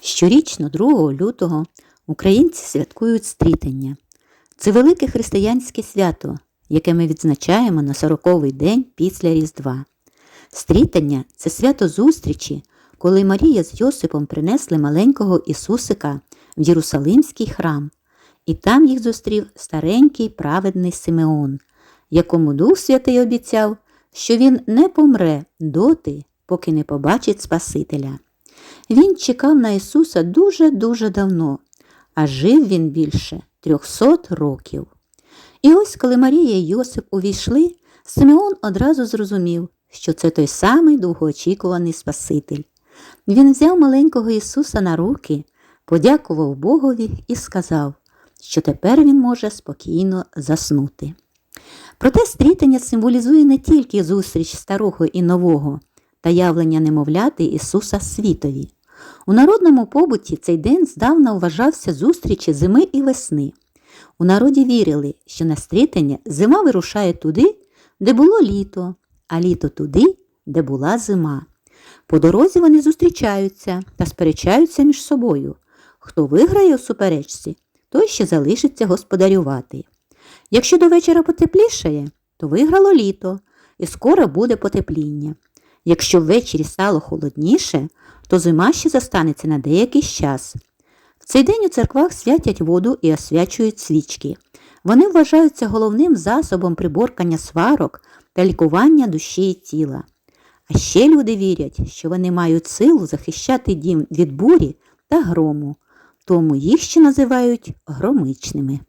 Щорічно, 2 лютого, українці святкують стрітення. Це велике християнське свято, яке ми відзначаємо на 40-й день після Різдва. Стрітання це свято зустрічі, коли Марія з Йосипом принесли маленького Ісусика в Єрусалимський храм, і там їх зустрів старенький праведний Симеон, якому Дух Святий обіцяв, що він не помре доти, поки не побачить Спасителя. Він чекав на Ісуса дуже-дуже давно, а жив він більше трьохсот років. І ось коли Марія і Йосип увійшли, Симеон одразу зрозумів, що це той самий довгоочікуваний Спаситель. Він взяв маленького Ісуса на руки, подякував Богові і сказав, що тепер він може спокійно заснути. Проте стрітення символізує не тільки зустріч старого і нового та явлення немовляти Ісуса світові. У народному побуті цей день здавна вважався зустрічі зими і весни. У народі вірили, що на стрітення зима вирушає туди, де було літо, а літо туди, де була зима. По дорозі вони зустрічаються та сперечаються між собою. Хто виграє у суперечці, той ще залишиться господарювати. Якщо до вечора потеплішає, то виграло літо, і скоро буде потепління. Якщо ввечері стало холодніше, то зима ще застанеться на деякий час. В цей день у церквах святять воду і освячують свічки. Вони вважаються головним засобом приборкання сварок та лікування душі і тіла. А ще люди вірять, що вони мають силу захищати дім від бурі та грому, тому їх ще називають громичними.